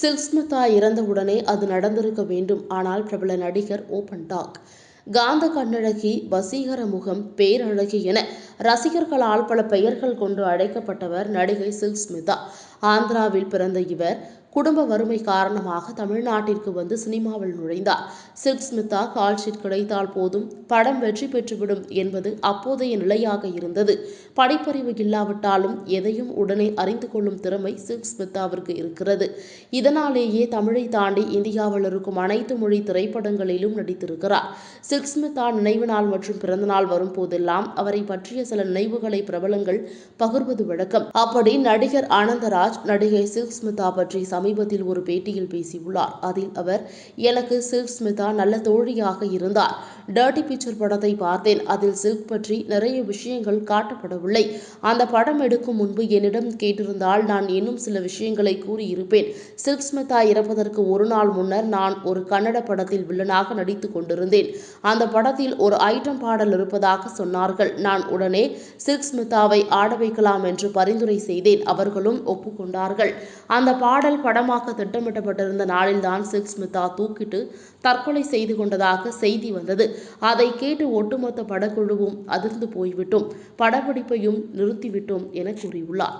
சில்ஸ்மிதா இறந்தவுடனே அது நடந்திருக்க வேண்டும். ஆனால் பிரபல நடிகர் ஓபன் டாக் காந்த கண்ணழகி வசீகர முகம் பேரழகி என ரசிகர்களால் பல பெயர்கள் கொண்டு அழைக்கப்பட்டவர் நடிகை சில்ஸ்மிதா. ஆந்திராவில் பிறந்த இவர் குடும்ப வறுமை காரணமாக தமிழ்நாட்டிற்கு வந்து சினிமாவில் நுழைந்தார். சில்க் ஸ்மிதா கால்ஷீட் கிடைத்தால் போதும் படம் வெற்றி பெற்றுவிடும் என்பது அப்போதைய நிலையாக இருந்தது. படிப்பறிவு இல்லாவிட்டாலும் எதையும் உடனே அறிந்து கொள்ளும் திறமை சில்க் ஸ்மிதாவிற்கு இருக்கிறது. இதனாலேயே தமிழை தாண்டி இந்தியாவில் இருக்கும் அனைத்து மொழி திரைப்படங்களிலும் நடித்திருக்கிறார். சில்க் ஸ்மிதா நினைவு நாள் மற்றும் பிறந்தநாள் வரும் போதெல்லாம் அவரை பற்றிய சில நினைவுகளை பிரபலங்கள் பகிர்வது வழக்கம். அப்படி நடிகர் ஆனந்தராஜ் நடிகை சில்க் ஸ்மிதா பற்றி சமீபத்தில் ஒரு பேட்டியில் பேசியுள்ளார். அதில் அவர் எனக்கு சில்க் ஸ்மிதா நல்ல தோழியாக இருந்தார். டர்ட்டி பிக்சர் படத்தை பார்த்தேன். அதில் சில்க் பற்றி நிறைய விஷயங்கள் காட்டப்படவில்லை. அந்த படம் எடுக்கும் முன்பு என்னிடம் கேட்டிருந்தால் நான் இன்னும் சில விஷயங்களை கூறியிருப்பேன். சில்க் ஸ்மிதா இறப்பதற்கு ஒரு நாள் முன்னர் நான் ஒரு கன்னட படத்தில் வில்லனாக நடித்துக் கொண்டிருந்தேன். அந்த படத்தில் ஒரு ஐட்டம் பாடல் இருப்பதாக சொன்னார்கள். நான் உடனே சில்க் ஸ்மிதாவை ஆட வைக்கலாம் என்று பரிந்துரை செய்தேன். அவர்களும் ஒப்புக்கொண்டார்கள். அந்த பாடல் படமாக்க திட்டமிட்டப்பட்டிருந்த நாளில்தான் சில்க் ஸ்மிதா தூக்கிட்டு தற்கொலை செய்து கொண்டதாக செய்தி வந்தது. அதை கேட்டு ஒட்டுமொத்த படக்குழுவும் அதிர்ந்து போய்விட்டோம். படப்பிடிப்பையும் நிறுத்திவிட்டோம் என கூறியுள்ளார்.